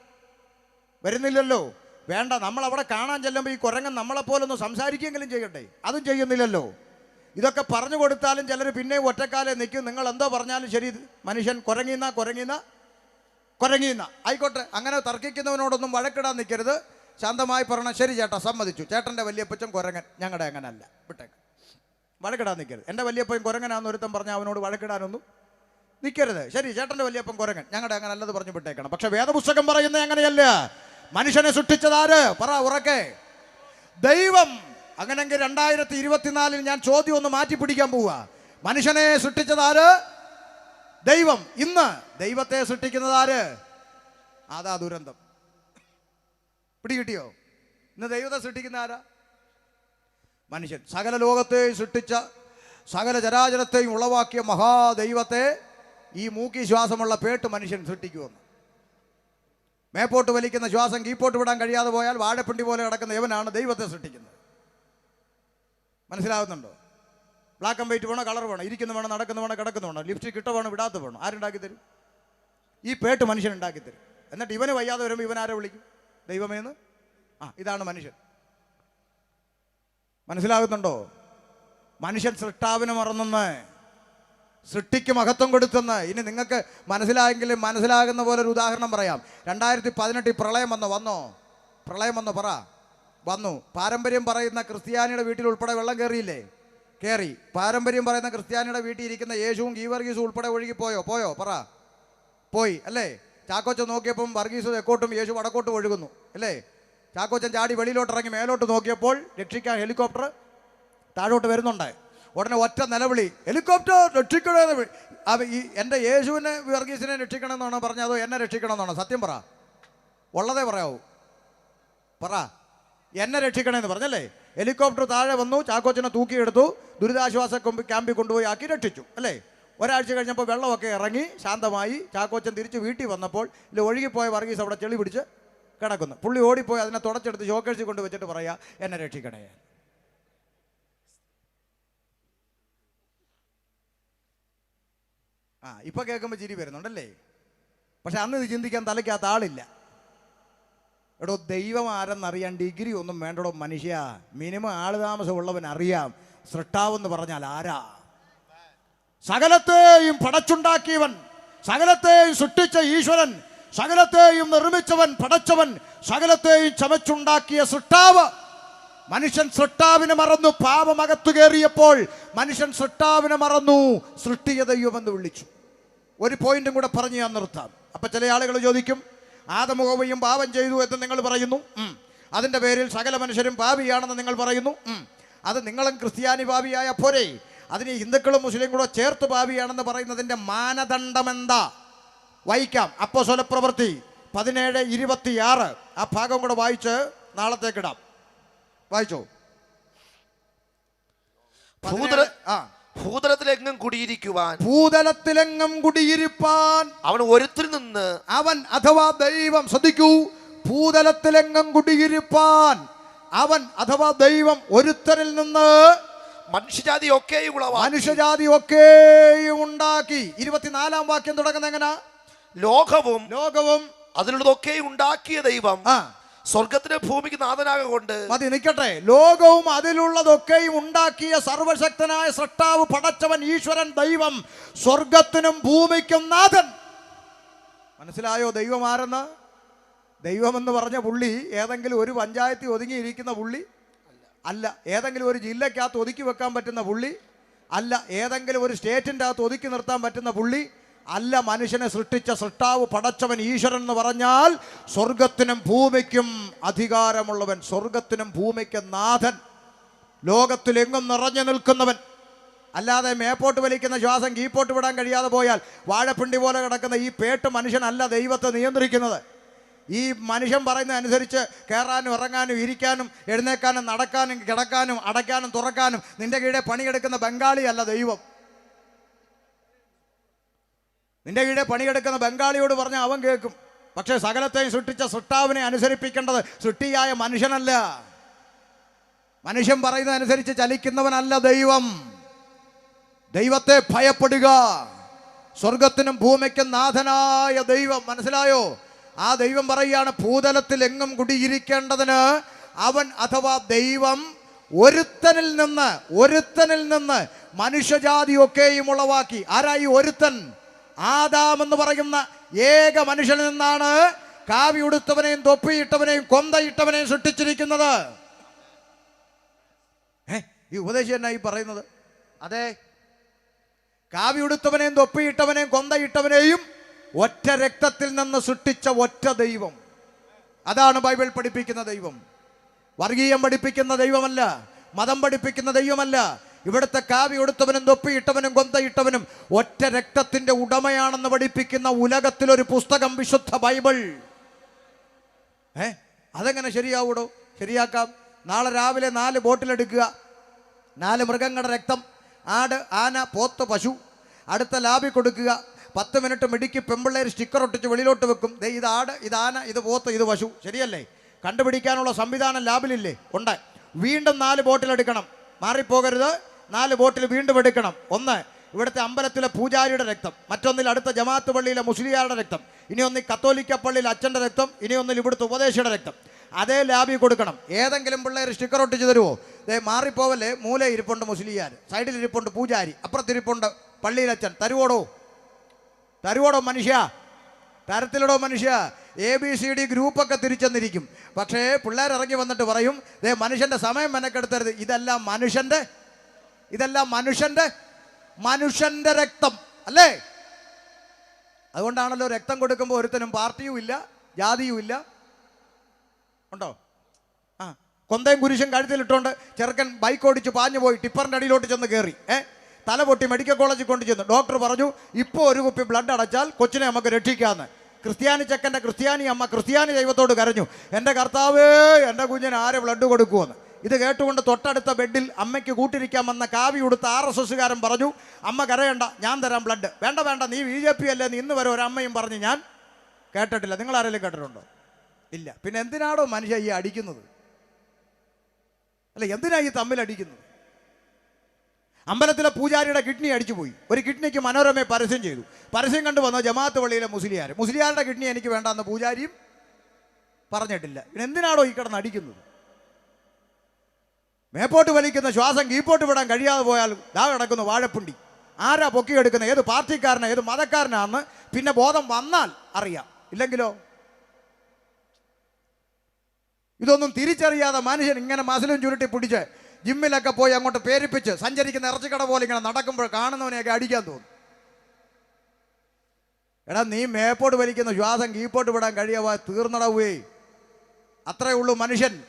A: വരുന്നില്ലല്ലോ. വേണ്ട നമ്മളവിടെ കാണാൻ ചെല്ലുമ്പോൾ ഈ കുരങ്ങൻ നമ്മളെപ്പോലൊന്നും സംസാരിക്കെങ്കിലും ചെയ്യട്ടെ? അതും ചെയ്യുന്നില്ലല്ലോ. ഇതൊക്കെ പറഞ്ഞു കൊടുത്താലും ചിലർ പിന്നെയും ഒറ്റക്കാലെ നിൽക്കും. നിങ്ങൾ എന്തോ പറഞ്ഞാലും ശരി മനുഷ്യൻ കുരങ്ങിന്ന കുരങ്ങിന്ന കുരങ്ങിന്ന. ആയിക്കോട്ടെ അങ്ങനെ തർക്കിക്കുന്നവനോടൊന്നും വഴക്കിടാൻ നിൽക്കരുത്. ശാന്തമായി പറഞ്ഞ ശരി ചേട്ടാ സമ്മതിച്ചു. ചേട്ടന്റെ വലിയപ്പച്ചൻ കുരങ്ങൻ. ഞങ്ങളുടെ അങ്ങനല്ല. വിട്ടേക്ക്. വഴക്കിടാൻ നിൽക്കരുത്. എന്റെ വലിയപ്പൻ കുരങ്ങനാന്ന് ഒരുത്തം പറഞ്ഞാൽ അവനോട് വഴക്കിടാനൊന്നും നിൽക്കരുത്. ശരി ചേട്ടന്റെ വലിയപ്പൻ കുരങ്ങൻ. ഞങ്ങളുടെ അങ്ങനെ അല്ലത് പറഞ്ഞു വിട്ടേക്കണം. പക്ഷേ വേദപുസ്തകം പറയുന്നത് അങ്ങനെയല്ല. മനുഷ്യനെ സൃഷ്ടിച്ചതാര്? പറ ഉറക്കെ. ദൈവം. അങ്ങനെങ്കിൽ രണ്ടായിരത്തി ഇരുപത്തിനാലിൽ ഞാൻ ചോദ്യം ഒന്ന് മാറ്റി പിടിക്കാൻ പോവുക മനുഷ്യനെ സൃഷ്ടിച്ചതാര്? ദൈവം. ഇന്ന് ദൈവത്തെ സൃഷ്ടിക്കുന്നതാര്? അതാ ദുരന്തം. പിടികിട്ടിയോ? ഇന്ന് ദൈവത്തെ സൃഷ്ടിക്കുന്ന ആരാ? മനുഷ്യൻ. സകല ലോകത്തെയും സൃഷ്ടിച്ച സകല ചരാചരത്തെയും ഉളവാക്കിയ മഹാദൈവത്തെ ഈ മൂക്കി ശ്വാസമുള്ള പേട്ട് മനുഷ്യൻ സൃഷ്ടിക്കുമെന്ന്. മേപ്പോട്ട് വലിക്കുന്ന ശ്വാസം കീപ്പോട്ട് വിടാൻ കഴിയാതെ പോയാൽ വാഴപ്പിണ്ടി പോലെ കിടക്കുന്ന ഇവനാണ് ദൈവത്തെ സൃഷ്ടിക്കുന്നത്. മനസ്സിലാവുന്നുണ്ടോ? ബ്ലാക്ക് ആൻഡ് വൈറ്റ് വേണോ കളർ വേണോ? ഇരിക്കുന്ന വേണോ നടക്കുന്ന വേണോ കിടക്കുന്ന വേണോ? ലിപ്സ്റ്റിക് കിട്ട വേണോ വിടാത്ത വേണോ? ആരുണ്ടാക്കി തരും ഈ പേട്ട് മനുഷ്യൻ ഉണ്ടാക്കി തരും എന്നിട്ട് ഇവന് വയ്യാതെ വരുമ്പോൾ ഇവൻ ആരെ വിളിക്കും? ദൈവമേന്ന് ആ ഇതാണ് മനുഷ്യൻ. മനസ്സിലാകുന്നുണ്ടോ മനുഷ്യൻ സൃഷ്ടാവിനെ മറന്നെന്ന് സൃഷ്ടിക്ക് മഹത്വം കൊടുത്തെന്ന്. ഇനി നിങ്ങൾക്ക് മനസ്സിലായെങ്കിലും മനസ്സിലാകുന്ന പോലെ ഒരു ഉദാഹരണം പറയാം. രണ്ടായിരത്തി പതിനെട്ടിൽ പ്രളയം വന്നോ? വന്നോ? പ്രളയം വന്നോ? പറ. വന്നു. പാരമ്പര്യം പറയുന്ന ക്രിസ്ത്യാനിയുടെ വീട്ടിൽ ഉൾപ്പെടെ വെള്ളം കയറിയില്ലേ? കയറി. പാരമ്പര്യം പറയുന്ന ക്രിസ്ത്യാനിയുടെ വീട്ടിൽ ഇരിക്കുന്ന യേശുവും ഗീവർഗീസും ഉൾപ്പെടെ ഒഴുകി പോയോ? പോയോ? പറ. പോയി. അല്ലേ? ചാക്കോച്ചൻ നോക്കിയപ്പം വർഗീസ് തെക്കോട്ടും യേശു വടക്കോട്ടും ഒഴുകുന്നു. അല്ലേ? ചാക്കോച്ചൻ ചാടി വെളിയിലോട്ട് ഇറങ്ങി മേലോട്ട് നോക്കിയപ്പോൾ രക്ഷിക്കാൻ ഹെലികോപ്റ്റർ താഴോട്ട് വരുന്നുണ്ട്. ഉടനെ ഒറ്റ നിലവിളി. ഹെലികോപ്റ്റർ രക്ഷിക്കണമെന്ന് അവ ഈ എന്റെ യേശുവിനെ വർഗീസിനെ രക്ഷിക്കണമെന്നാണോ പറഞ്ഞത് അതോ എന്നെ രക്ഷിക്കണമെന്നാണോ? സത്യം പറ. ഉള്ളതേ പറയാവൂ. പറ. എന്നെ രക്ഷിക്കണമെന്ന് പറഞ്ഞല്ലേ? ഹെലികോപ്റ്റർ താഴെ വന്നു ചാക്കോച്ചനെ തൂക്കിയെടുത്തു ദുരിതാശ്വാസ കൊമ്പ് ക്യാമ്പിൽ കൊണ്ടുപോയി ആക്കി രക്ഷിച്ചു അല്ലേ? ഒരാഴ്ച കഴിഞ്ഞപ്പോൾ വെള്ളമൊക്കെ ഇറങ്ങി ശാന്തമായി ചാക്കോച്ചൻ തിരിച്ച് വീട്ടിൽ വന്നപ്പോൾ ഇല്ല ഒഴുകിപ്പോയ വർഗീസ് അവിടെ ചെളി പിടിച്ച് കിടക്കുന്നു. പുള്ളി ഓടിപ്പോയി അതിനെ തുടച്ചെടുത്ത് ഷോക്കേഴ്സിൽ കൊണ്ട് വെച്ചിട്ട് പറയാ എന്നെ രക്ഷിക്കണേ. ആ ഇപ്പൊ കേൾക്കുമ്പോൾ ചിരി വരുന്നുണ്ടല്ലേ? പക്ഷെ അന്ന് ഇത് ചിന്തിക്കാൻ തലയ്ക്കകത്ത് ആളില്ല. എടോ ദൈവം ആരെന്നറിയാൻ ഡിഗ്രി ഒന്നും വേണ്ടടോ മനുഷ്യ. മിനിമം ആൾ താമസമുള്ളവൻ അറിയാം. സൃഷ്ടാവെന്ന് പറഞ്ഞാൽ ആരാ? സകലത്തെയും പടച്ചുണ്ടാക്കിയവൻ സകലത്തെയും സൃഷ്ടിച്ച ഈശ്വരൻ സകലത്തെയും നിർമ്മിച്ചവൻ പടച്ചവൻ സകലത്തെയും ചമച്ചുണ്ടാക്കിയ സൃഷ്ടാവ്. മനുഷ്യൻ സൃഷ്ടാവിനെ മറന്നു പാപമകത്തു കയറിയപ്പോൾ മനുഷ്യൻ സൃഷ്ടാവിനെ മറന്നു സൃഷ്ടിയ ദൈവമെന്ന് വിളിച്ചു. ഒരു പോയിന്റും കൂടെ പറഞ്ഞു ഞാൻ നിർത്താം. അപ്പൊ ചില ആളുകൾ ചോദിക്കും ആദമുഖവയും പാപം ചെയ്തു എന്ന് നിങ്ങൾ പറയുന്നു. അതിന്റെ പേരിൽ സകല മനുഷ്യരും പാപിയാണെന്ന് നിങ്ങൾ പറയുന്നു? അത് നിങ്ങളും ക്രിസ്ത്യാനി പാപിയായ പോരെ. അതിന് ഹിന്ദുക്കളും മുസ്ലിം കൂടെ ചേർത്ത് പാപിയാണെന്ന് പറയുന്നതിന്റെ മാനദണ്ഡം എന്താ? വായിക്കാം. അപ്പൊ സ്വലപ്രവൃത്തി പതിനേഴ് ഇരുപത്തിയാറ്. ആ ഭാഗം കൂടെ വായിച്ച് നാളത്തേക്കിടാം വായിച്ചോ?
B: ഭൂതല
A: ആ.
B: ഭൂതലത്തിലെങ്ങും കുടിയിരിക്കുവാൻ.
A: ഭൂതലത്തിലെങ്ങും കുടിയിരിപ്പാൻ.
B: അവൻ ഒരുത്തിൽ നിന്ന്
A: അവൻ അഥവാ ദൈവം ശ്രദ്ധിക്കൂ ഭൂതലത്തിലെങ്ങും കുടിയിരിപ്പാൻ. അവൻ അഥവാ ദൈവം ഒരുത്തരിൽ നിന്ന്
B: മനുഷ്യജാതി ഒക്കെയും
A: മനുഷ്യജാതി ഒക്കെയും ഉണ്ടാക്കി. ഇരുപത്തിനാലാം വാക്യം തുടങ്ങുന്ന എങ്ങനെ?
B: ലോകവും
A: ലോകവും
B: അതിലുള്ളതൊക്കെയും ഉണ്ടാക്കിയ ദൈവം
A: ആ
B: സ്വർഗത്തിന് ഭൂമിക്ക് നാഥനാകൊണ്ട്
A: മതി നിൽക്കട്ടെ ലോകവും അതിലുള്ളതൊക്കെയും ഉണ്ടാക്കിയ സർവശക്തനായ സൃഷ്ടാവ് പടച്ചവൻ ഈശ്വരൻ ദൈവം സ്വർഗത്തിനും ഭൂമിക്കും നാഥൻ. മനസ്സിലായോ ദൈവമാരെന്ന്? ദൈവമെന്ന് പറഞ്ഞ പുള്ളി ഏതെങ്കിലും ഒരു പഞ്ചായത്തിൽ ഒതുങ്ങിയിരിക്കുന്ന പുള്ളി? അല്ല. ഏതെങ്കിലും ഒരു ജില്ലക്കകത്ത് ഒതുക്കി വെക്കാൻ പറ്റുന്ന പുള്ളി? അല്ല. ഏതെങ്കിലും ഒരു സ്റ്റേറ്റിന്റെ അകത്ത് ഒതുക്കി നിർത്താൻ പറ്റുന്ന പുള്ളി? അല്ല മനുഷ്യനെ സൃഷ്ടിച്ച സൃഷ്ടാവ് പടച്ചവൻ ഈശ്വരൻ എന്ന് പറഞ്ഞാൽ സ്വർഗത്തിനും ഭൂമിക്കും അധികാരമുള്ളവൻ സ്വർഗത്തിനും ഭൂമിക്കും നാഥൻ ലോകത്തിലെങ്ങും നിറഞ്ഞു നിൽക്കുന്നവൻ. അല്ലാതെ മേപ്പോട്ട് വലിക്കുന്ന ശ്വാസം കീപ്പോട്ട് വിടാൻ കഴിയാതെ പോയാൽ വാഴപ്പിണ്ടി പോലെ കിടക്കുന്ന ഈ പേട്ട് മനുഷ്യനല്ല ദൈവത്തെ നിയന്ത്രിക്കുന്നത്. ഈ മനുഷ്യൻ പറയുന്ന അനുസരിച്ച് കയറാനും ഇറങ്ങാനും ഇരിക്കാനും എഴുന്നേക്കാനും നടക്കാനും കിടക്കാനും അടയ്ക്കാനും തുറക്കാനും നിന്റെ കീഴെ പണിയെടുക്കുന്ന ബംഗാളിയല്ല ദൈവം. നിന്റെ കീഴെ പണിയെടുക്കുന്ന ബംഗാളിയോട് പറഞ്ഞ അവൻ കേൾക്കും. പക്ഷേ സകലത്തെയും സൃഷ്ടിച്ച സൃഷ്ടാവിനെ അനുസരിപ്പിക്കേണ്ടത് സൃഷ്ടിയായ മനുഷ്യനല്ല. മനുഷ്യൻ പറയുന്നതനുസരിച്ച് ചലിക്കുന്നവനല്ല ദൈവം. ദൈവത്തെ ഭയപ്പെടുക. സ്വർഗത്തിനും ഭൂമിക്കും നാഥനായ ദൈവം. മനസ്സിലായോ? ആ ദൈവം പറയുകയാണ് ഭൂതലത്തിൽ എങ്ങും കുടിയിരിക്കേണ്ടതിന് അവൻ അഥവാ ദൈവം ഒരുത്തനിൽ നിന്ന് ഒരുത്തനിൽ നിന്ന് മനുഷ്യജാതിയൊക്കെയും ഉളവാക്കി. ആരായി ഒരുത്തൻ? ആദാം എന്ന് പറയുന്ന ഏക മനുഷ്യനിൽ നിന്നാണ് കാവി ഉടുത്തവനെയും തൊപ്പിയിട്ടവനെയും കൊന്തയിട്ടവനെയും സൃഷ്ടിച്ചിരിക്കുന്നത്. ഈ ഉപദേശി എന്നാ ഈ പറയുന്നത്? അതെ. കാവി ഉടുത്തവനെയും തൊപ്പിയിട്ടവനെയും കൊന്തയിട്ടവനെയും ഒറ്റ രക്തത്തിൽ നിന്ന് സൃഷ്ടിച്ച ഒറ്റ ദൈവം. അതാണ് ബൈബിൾ പഠിപ്പിക്കുന്ന ദൈവം. വർഗീയം പഠിപ്പിക്കുന്ന ദൈവമല്ല മതം പഠിപ്പിക്കുന്ന ദൈവമല്ല ഇവിടുത്തെ കാവി ഉടുത്തവനും തൊപ്പിയിട്ടവനും കൊന്തയിട്ടവനും ഒറ്റ രക്തത്തിന്റെ ഉടമയാണെന്ന് പഠിപ്പിക്കുന്ന ഉലകത്തിലൊരു പുസ്തകം വിശുദ്ധ ബൈബിൾ. ഏ? അതെങ്ങനെ ശരിയാവൂടോ? ശരിയാക്കാം. നാളെ രാവിലെ നാല് ബോട്ടിലെടുക്കുക നാല് മൃഗങ്ങളുടെ രക്തം. ആട് ആന പോത്ത് പശു. അടുത്ത ലാബിൽ കൊടുക്കുക. പത്ത് മിനിറ്റ് മിടുക്കി പെമ്പിള്ളേർ സ്റ്റിക്കർ ഒട്ടിച്ച് വെളിയിലോട്ട് വെക്കും. ദേ ഇത് ആട് ഇത് ആന ഇത് പോത്ത് ഇത് പശു. ശരിയല്ലേ? കണ്ടുപിടിക്കാനുള്ള സംവിധാനം ലാബിലില്ലേ? ഉണ്ട്. വീണ്ടും നാല് ബോട്ടിലെടുക്കണം മാറിപ്പോകരുത്. നാല് ബോട്ടിൽ വീണ്ടും എടുക്കണം. ഒന്ന് ഇവിടുത്തെ അമ്പലത്തിലെ പൂജാരിയുടെ രക്തം. മറ്റൊന്നിൽ അടുത്ത ജമാഅത്ത് പള്ളിയിലെ മുസ്ലിയാരുടെ രക്തം. ഇനി ഒന്നിൽ കത്തോലിക്ക പള്ളിയിലെ അച്ഛന്റെ രക്തം. ഇനി ഒന്നിൽ ഇവിടുത്തെ ഉപദേശിയുടെ രക്തം. അതേ ലാബിൽ കൊടുക്കണം. ഏതെങ്കിലും പിള്ളേർ സ്റ്റിക്കർ ഒട്ടിച്ച് തരുമോ ദേ മാറിപ്പോവല്ലേ? മൂല ഇരിപ്പുണ്ട് മുസ്ലിയാർ സൈഡിൽ ഇരിപ്പുണ്ട് പൂജാരി. അപ്പുറത്തിരിപ്പുണ്ട് പള്ളിയിലച്ഛൻ തരുവോടോ? തരുവോടോ മനുഷ്യ? തരത്തിലടോ മനുഷ്യ? എ ബി സി ഡി ഗ്രൂപ്പൊക്കെ തിരിച്ചെന്നിരിക്കും. പക്ഷേ പിള്ളേർ ഇറങ്ങി വന്നിട്ട് പറയും ദേ മനുഷ്യന്റെ സമയം മെനക്കെടുത്തരുത്. ഇതെല്ലാം മനുഷ്യന്റെ ഇതെല്ലാം മനുഷ്യന്റെ മനുഷ്യന്റെ രക്തം അല്ലേ? അതുകൊണ്ടാണല്ലോ രക്തം കൊടുക്കുമ്പോൾ ഒരുത്തനും പാർട്ടിയും ഇല്ല ജാതിയും ഇല്ല ഉണ്ടോ? ആ കൊന്തയും കുരിശും കഴുത്തിലിട്ടുകൊണ്ട് ചെറുക്കൻ ബൈക്ക് ഓടിച്ച് പാഞ്ഞു പോയി ടിപ്പറിന്റെ അടിയിലോട്ട് ചെന്ന് കയറി ഏ? തല പൊട്ടി മെഡിക്കൽ കോളേജിൽ കൊണ്ട് ചെന്നു. ഡോക്ടർ പറഞ്ഞു ഇപ്പോൾ ഒരു കുപ്പി ബ്ലഡ് അടച്ചാൽ കൊച്ചിനെ നമുക്ക് രക്ഷിക്കാമെന്ന് ക്രിസ്ത്യാനി ചെക്കന്റെ ക്രിസ്ത്യാനി അമ്മ ക്രിസ്ത്യാനി ദൈവത്തോട് കരഞ്ഞു. എന്റെ കർത്താവേ എന്റെ കുഞ്ഞിന് ആരെ ബ്ലഡ് കൊടുക്കുമെന്ന് ഇത് കേട്ടുകൊണ്ട് തൊട്ടടുത്ത ബെഡിൽ അമ്മയ്ക്ക് കൂട്ടിരിക്കാമെന്ന കാവി ഉടുത്ത ആർ എസ് എസ്സുകാരൻ പറഞ്ഞു അമ്മ കരയണ്ട ഞാൻ തരാം ബ്ലഡ് വേണ്ട വേണ്ട നീ ബി ജെ പി അല്ലേ ഇന്ന് വരെ ഒരമ്മയും പറഞ്ഞ് ഞാൻ കേട്ടിട്ടില്ല. നിങ്ങൾ ആരെങ്കിലും കേട്ടിട്ടുണ്ടോ? ഇല്ല. പിന്നെ എന്തിനാണോ മനുഷ്യ ഈ അടിക്കുന്നത്? അല്ല എന്തിനാ ഈ തമ്മിൽ അടിക്കുന്നത്? അമ്പലത്തിലെ പൂജാരിയുടെ കിഡ്നി അടിച്ചു പോയി. ഒരു കിഡ്നിക്ക് മനോരമയെ പരസ്യം ചെയ്തു. പരസ്യം കണ്ടു വന്ന ജമാഅത്ത് പള്ളിയിലെ മുസ്ലിയാർ മുസ്ലിയാരുടെ കിഡ്നി എനിക്ക് വേണ്ടെന്ന് പൂജാരിയും പറഞ്ഞിട്ടില്ല. എന്തിനാണോ ഈ കിടന്ന് അടിക്കുന്നത്? മേപ്പോട്ട് വലിക്കുന്ന ശ്വാസം കീപ്പോട്ട് വിടാൻ കഴിയാതെ പോയാൽ ദാ കിടക്കുന്നു വാഴപ്പുണ്ടി. ആരാ പൊക്കിയെടുക്കുന്ന? ഏത് പാർട്ടിക്കാരനാ? ഏത് മതക്കാരനാന്ന് പിന്നെ ബോധം വന്നാൽ അറിയാം. ഇല്ലെങ്കിലോ? ഇതൊന്നും തിരിച്ചറിയാതെ മനുഷ്യൻ ഇങ്ങനെ മസിലും ചുരുട്ടി പിടിച്ച് ജിമ്മിലൊക്കെ പോയി അങ്ങോട്ട് പേരിപ്പിച്ച് സഞ്ചരിക്കുന്ന ഇറച്ചിക്കട പോലെ ഇങ്ങനെ നടക്കുമ്പോൾ കാണുന്നവനെയൊക്കെ അടിക്കാൻ തോന്നും. എടാ നീ മേപ്പോട്ട് വലിക്കുന്ന ശ്വാസം കീപ്പോട്ട് വിടാൻ കഴിയാവാ തീർന്നടവേ അത്രേ ഉള്ളൂ മനുഷ്യൻ.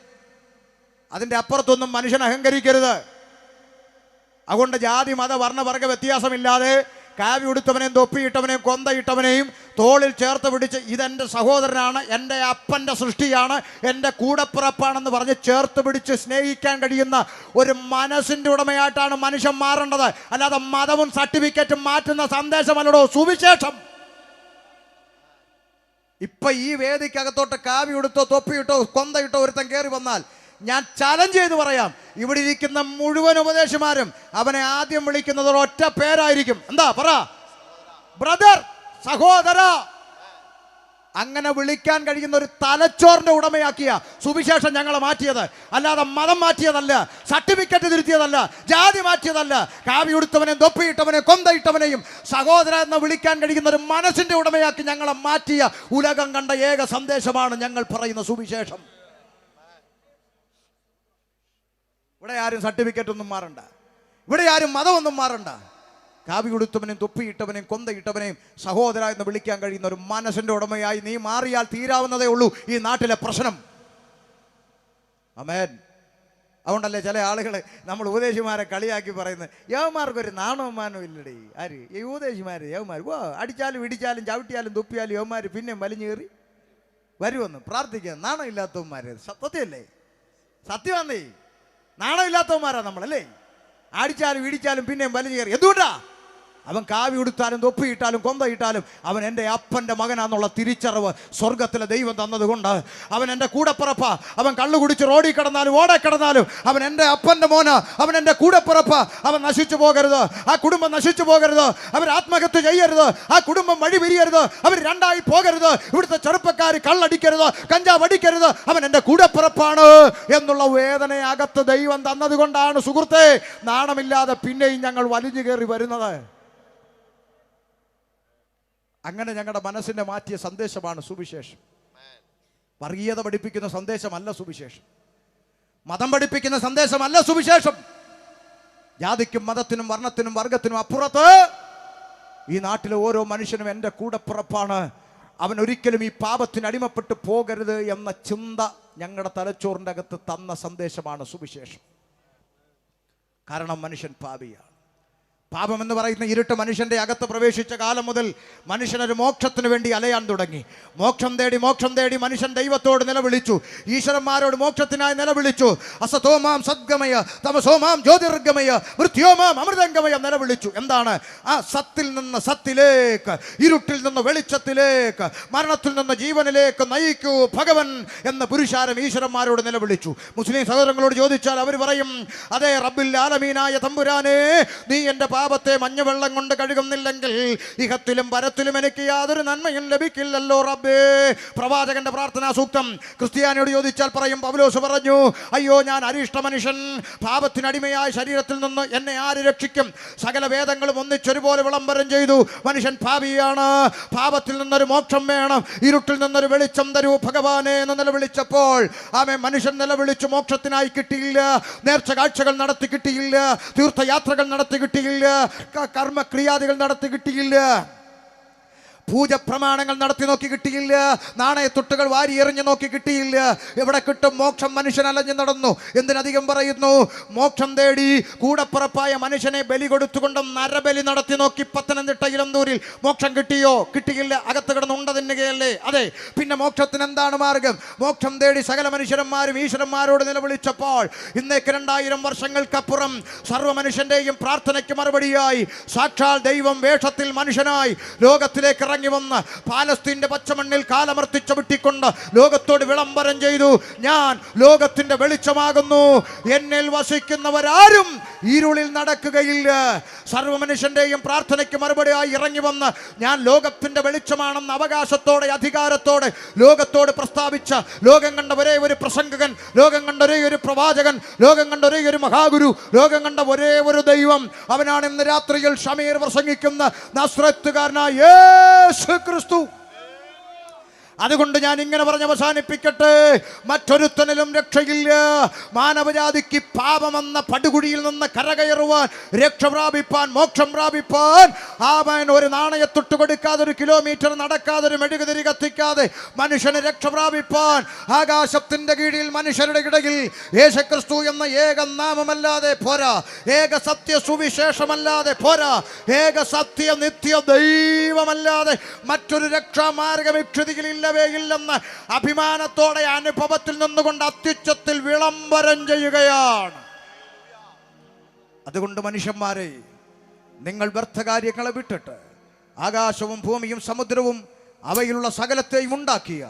A: അതിന്റെ അപ്പുറത്തൊന്നും മനുഷ്യൻ അഹങ്കരിക്കരുത്. അതുകൊണ്ട് ജാതി മത വർണവർഗ വ്യത്യാസമില്ലാതെ കാവി ഉടുത്തവനെയും തൊപ്പിയിട്ടവനെയും കൊന്തയിട്ടവനെയും തോളിൽ ചേർത്ത് പിടിച്ച് ഇതെന്റെ സഹോദരനാണ് എന്റെ അപ്പന്റെ സൃഷ്ടിയാണ് എന്റെ കൂടപ്പിറപ്പാണെന്ന് പറഞ്ഞ് ചേർത്ത് പിടിച്ച് സ്നേഹിക്കാൻ കഴിയുന്ന ഒരു മനസ്സിന്റെ ഉടമയായിട്ടാണ് മനുഷ്യൻ മാറേണ്ടത്. അല്ലാതെ മതവും സർട്ടിഫിക്കറ്റും മാറ്റുന്ന സന്ദേശമല്ലടോ സുവിശേഷം. ഇപ്പം ഈ വേദിക്കകത്തോട്ട് കാവി ഉടുത്തോ തൊപ്പിയിട്ടോ കൊന്തയിട്ടോ ഒരുത്തൻ കയറി വന്നാൽ ഞാൻ ചലഞ്ച് ചെയ്ത് പറയാം. ഇവിടെ ഇരിക്കുന്ന മുഴുവൻ ഉപദേശമാരും അവനെ ആദ്യം വിളിക്കുന്നത് ഒറ്റ പേരായിരിക്കും. എന്താ പറ? ബ്രദർ സഹോദര. അങ്ങനെ വിളിക്കാൻ കഴിയുന്ന ഒരു തലച്ചോറിന്റെ ഉടമയാക്കിയ സുവിശേഷം ഞങ്ങളെ മാറ്റിയത്. അല്ലാതെ മതം മാറ്റിയതല്ല സർട്ടിഫിക്കറ്റ് തിരുത്തിയതല്ല ജാതി മാറ്റിയതല്ല. കാവി ഉടുത്തവനെയും തൊപ്പിയിട്ടവനെയും കൊന്തയിട്ടവനെയും സഹോദര എന്ന് വിളിക്കാൻ കഴിയുന്ന ഒരു മനസ്സിന്റെ ഉടമയാക്കി ഞങ്ങളെ മാറ്റിയ ഉലകം കണ്ട ഏക സന്ദേശമാണ് ഞങ്ങൾ പറയുന്ന സുവിശേഷം. ഇവിടെ ആരും സർട്ടിഫിക്കറ്റ് ഒന്നും മാറണ്ട. ഇവിടെ ആരും മതമൊന്നും മാറണ്ട. കാവി ഉടുത്തവനെയും തൊപ്പിയിട്ടവനെയും കൊന്തയിട്ടവനെയും സഹോദര എന്ന് വിളിക്കാൻ കഴിയുന്ന ഒരു മനസ്സിന്റെ ഉടമയായി നീ മാറിയാൽ തീരാവുന്നതേ ഉള്ളൂ ഈ നാട്ടിലെ പ്രശ്നം. അമേൻ അതുകൊണ്ടല്ലേ ചില ആളുകൾ നമ്മൾ ഉപദേശിമാരെ കളിയാക്കി പറയുന്നത് യവന്മാർക്കൊരു നാണവമാനം ഇല്ലടി. ആര്? ഈ ഉപദേശിമാര് യവന്മാർ ഓ അടിച്ചാലും ഇടിച്ചാലും ചവിട്ടിയാലും തുപ്പിയാലും യവന്മാർ പിന്നെയും വലിഞ്ഞേറി. വരുമെന്ന് പ്രാർത്ഥിക്കുക നാണമില്ലാത്തവന്മാരെ. സത്യല്ലേ? സത്യമാന്നേ. നാണമില്ലാത്തവന്മാരാ നമ്മളല്ലേ? അടിച്ചാലും ഇടിച്ചാലും പിന്നെയും വലിഞ്ഞു കയറി. എന്തുകൊണ്ടാ? അവൻ കാവി ഉടുത്താലും തൊപ്പിയിട്ടാലും കൊന്തയിട്ടാലും അവൻ എന്റെ അപ്പന്റെ മകനാന്നുള്ള തിരിച്ചറിവ് സ്വർഗത്തിലെ ദൈവം തന്നതുകൊണ്ട് അവൻ എന്റെ കൂടെപ്പുറപ്പ. അവൻ കള്ളു കുടിച്ച് റോഡിൽ കിടന്നാലും ഓടെ കിടന്നാലും അവൻ എന്റെ അപ്പന്റെ മോന. അവൻ എന്റെ കൂടെപ്പുറപ്പ. അവൻ നശിച്ചു പോകരുത്. ആ കുടുംബം നശിച്ചു പോകരുത്. അവർ ആത്മഹത്യ ചെയ്യരുത്. ആ കുടുംബം വഴി പിരിയരുത്. അവർ രണ്ടായി പോകരുത്. ഇവിടുത്തെ ചെറുപ്പക്കാർ കള്ളടിക്കരുത്. കഞ്ചാവ് അടിക്കരുത്. അവൻ എന്റെ കൂടെപ്പുറപ്പാണ് എന്നുള്ള വേദനയകത്ത് ദൈവം തന്നതുകൊണ്ടാണ് സുഹൃത്തെ നാണമില്ലാതെ പിന്നെയും ഞങ്ങൾ വലിഞ്ഞു കയറി വരുന്നത്. അങ്ങനെ ഞങ്ങളുടെ മനസ്സിനെ മാറ്റിയ സന്ദേശമാണ് സുവിശേഷം. വർഗീയത പഠിപ്പിക്കുന്ന സന്ദേശമല്ല സുവിശേഷം. മതം പഠിപ്പിക്കുന്ന സന്ദേശമല്ല സുവിശേഷം. ജാതിക്കും മതത്തിനും വർണത്തിനും വർഗത്തിനും അപ്പുറത്ത് ഈ നാട്ടിലെ ഓരോ മനുഷ്യനും എന്റെ കൂടപ്പിറപ്പാണ് അവൻ ഒരിക്കലും ഈ പാപത്തിന് അടിമപ്പെട്ട് പോകരുത് എന്ന ചിന്ത ഞങ്ങളുടെ തലച്ചോറിന്റെ അകത്ത് തന്ന സന്ദേശമാണ് സുവിശേഷം. കാരണം മനുഷ്യൻ പാപിയാണ്. പാപം എന്ന് പറയുന്ന ഇരുട്ട് മനുഷ്യന്റെ അകത്ത് പ്രവേശിച്ച കാലം മുതൽ മനുഷ്യനൊരു മോക്ഷത്തിന് വേണ്ടി അലയാൻ തുടങ്ങി. മോക്ഷം തേടി മോക്ഷം തേടി മനുഷ്യൻ ദൈവത്തോട് നിലവിളിച്ചു. ഈശ്വരന്മാരോട് മോക്ഷത്തിനായി നിലവിളിച്ചു. അസതോമാം സദ്ഗമയ തമസോമാം ജ്യോതിർഗമയ മൃത്യോമാം അമൃതംഗമയ നിലവിളിച്ചു. എന്താണ്? ആ സത്തിൽ നിന്ന് സത്തിലേക്ക് ഇരുട്ടിൽ നിന്ന് വെളിച്ചത്തിലേക്ക് മരണത്തിൽ നിന്ന് ജീവനിലേക്ക് നയിക്കൂ ഭഗവൻ എന്ന പുരുഷാരം ഈശ്വരന്മാരോട് നിലവിളിച്ചു. മുസ്ലിം സഹോദരങ്ങളോട് ചോദിച്ചാൽ അവർ പറയും അതേ റബ്ബിൽ ആലമീനായ തമ്പുരാനെ നീ എന്റെ പാപത്തെ മഞ്ഞവെള്ളം കൊണ്ട് കഴുകുന്നില്ലെങ്കിൽ ഇഹത്തിലും പരത്തിലും എനിക്ക് യാതൊരു നന്മയും ലഭിക്കില്ലല്ലോ റബ്ബേ. പ്രവാചകന്റെ പ്രാർത്ഥനാ സൂക്തം. ക്രിസ്ത്യാനിയോട് ചോദിച്ചാൽ പറയും പൗലോസ് പറഞ്ഞു അയ്യോ ഞാൻ അരിഷ്ട മനുഷ്യൻ. പാപത്തിനടിമയായ ശരീരത്തിൽ നിന്ന് എന്നെ ആര് രക്ഷിക്കും? സകല വേദങ്ങളും ഒന്നിച്ചൊരുപോലെ വിളംബരം ചെയ്തു. മനുഷ്യൻ പാപിയാണ്. പാപത്തിൽ നിന്നൊരു മോക്ഷം വേണം. ഇരുട്ടിൽ നിന്നൊരു വെളിച്ചം തരൂ ഭഗവാനെ എന്ന് നിലവിളിച്ചപ്പോൾ ആമെ മനുഷ്യൻ നിലവിളിച്ചു മോക്ഷത്തിനായി കിട്ടിയില്ല. നേർച്ച കാഴ്ചകൾ നടത്തി കിട്ടിയില്ല. തീർത്ഥയാത്രകൾ നടത്തി കിട്ടിയില്ല. കർമ്മക്രിയാദികൾ നടത്തി കിട്ടിയില്ല. പൂജ പ്രമാണങ്ങൾ നടത്തി നോക്കി കിട്ടിയില്ല. നാണയത്തൊട്ടുകൾ വാരി എറിഞ്ഞു നോക്കി കിട്ടിയില്ല. എവിടെ കിട്ടും മോക്ഷം മനുഷ്യൻ അലഞ്ഞു നടന്നു. എന്തിനധികം പറയുന്നു? മോക്ഷം തേടി കൂടപ്പുറപ്പായ മനുഷ്യനെ ബലി കൊടുത്തുകൊണ്ടും നരബലി നടത്തി നോക്കി പത്തനംതിട്ട ഇലന്തൂരിൽ മോക്ഷം കിട്ടിയോ? കിട്ടിയില്ല. അകത്ത് കിടന്ന് ഉണ്ട തിന്നുകയല്ലേ? അതെ. പിന്നെ മോക്ഷത്തിന് എന്താണ് മാർഗം? മോക്ഷം തേടി സകല മനുഷ്യന്മാരും ഈശ്വരന്മാരോട് നിലവിളിച്ചപ്പോൾ ഇന്നേക്ക് രണ്ടായിരം വർഷങ്ങൾക്കപ്പുറം സർവ മനുഷ്യന്റെയും പ്രാർത്ഥനയ്ക്ക് മറുപടിയായി. സാക്ഷാൽ ദൈവം വേഷത്തിൽ മനുഷ്യനായി. ലോകത്തിലേക്ക് ഇറങ്ങി വന്ന് പാലസ്തീന്റെ പച്ചമണ്ണിൽ കാലമർത്തിച്ചു വിട്ടിക്കൊണ്ട് ലോകത്തോട് വിളംബരം ചെയ്തു. ഞാൻ ലോകത്തിന്റെ വെളിച്ചമാകുന്നു. എന്നിൽ വസിക്കുന്നവരാരും ഇരുളിൽ നടക്കുകയില്ല. സർവ മനുഷ്യന്റെയും പ്രാർത്ഥനയ്ക്ക് മറുപടിയായി ഇറങ്ങി വന്ന് ഞാൻ ലോകത്തിന്റെ വെളിച്ചമാണെന്ന അവകാശത്തോടെ അധികാരത്തോടെ ലോകത്തോട് പ്രസ്താവിച്ച ലോകം കണ്ട ഒരേ ഒരു പ്രസംഗകൻ ലോകം കണ്ട ഒരേ ഒരു പ്രവാചകൻ ലോകം കണ്ട ഒരേ ഒരു മഹാഗുരു ലോകം കണ്ട ഒരേ ഒരു ദൈവം. അവനാണ് ഇന്ന് രാത്രിയിൽ ഷമീർ പ്രസംഗിക്കുന്ന നസ്രത്തുകാരനായ യേശു ക്രിസ്തു അതുകൊണ്ട് ഞാൻ ഇങ്ങനെ പറഞ്ഞ് അവസാനിപ്പിക്കട്ടെ. മറ്റൊരുത്തനിലും രക്ഷയില്ല. മാനവജാതിക്ക് പാപമെന്ന പടുകുഴിയിൽ നിന്ന് കരകയറുവാൻ രക്ഷ പ്രാപിപ്പാൻ മോക്ഷം പ്രാപിപ്പാൻ ആവൻ ഒരു നാണയത്തൊട്ട് കൊടുക്കാതെ ഒരു കിലോമീറ്റർ നടക്കാതെ ഒരു മെഴുകുതിരി കത്തിക്കാതെ മനുഷ്യന് രക്ഷ പ്രാപിപ്പാൻ ആകാശത്തിന്റെ കീഴിൽ മനുഷ്യരുടെ ഇടയിൽ യേശുക്രിസ്തു എന്ന ഏക നാമമല്ലാതെ പോരാ. ഏക സത്യ സുവിശേഷമല്ലാതെ പോരാ. ഏക സത്യ നിത്യ ദൈവമല്ലാതെ മറ്റൊരു രക്ഷാമാർഗം ഇക്ഷതിയിൽ ഇല്ലവേ ഇല്ലെന്ന് അഭിമാനത്തോടെ അനുഭവത്തിൽ നിന്നുകൊണ്ട് അത്യുച്ചത്തിൽ വിളംബരം ചെയ്യുകയാണ്. അതുകൊണ്ട് മനുഷ്യന്മാരെ നിങ്ങൾ വ്യർത്ഥകാര്യങ്ങളെ വിട്ടിട്ട് ആകാശവും ഭൂമിയും സമുദ്രവും അവയിലുള്ള സകലത്തെയും ഉണ്ടാക്കിയ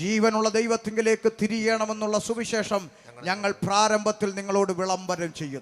A: ജീവനുള്ള ദൈവത്തിങ്കിലേക്ക് തിരിയണമെന്നുള്ള സുവിശേഷം ഞങ്ങൾ പ്രാരംഭത്തിൽ നിങ്ങളോട് വിളംബരം ചെയ്യുന്നു.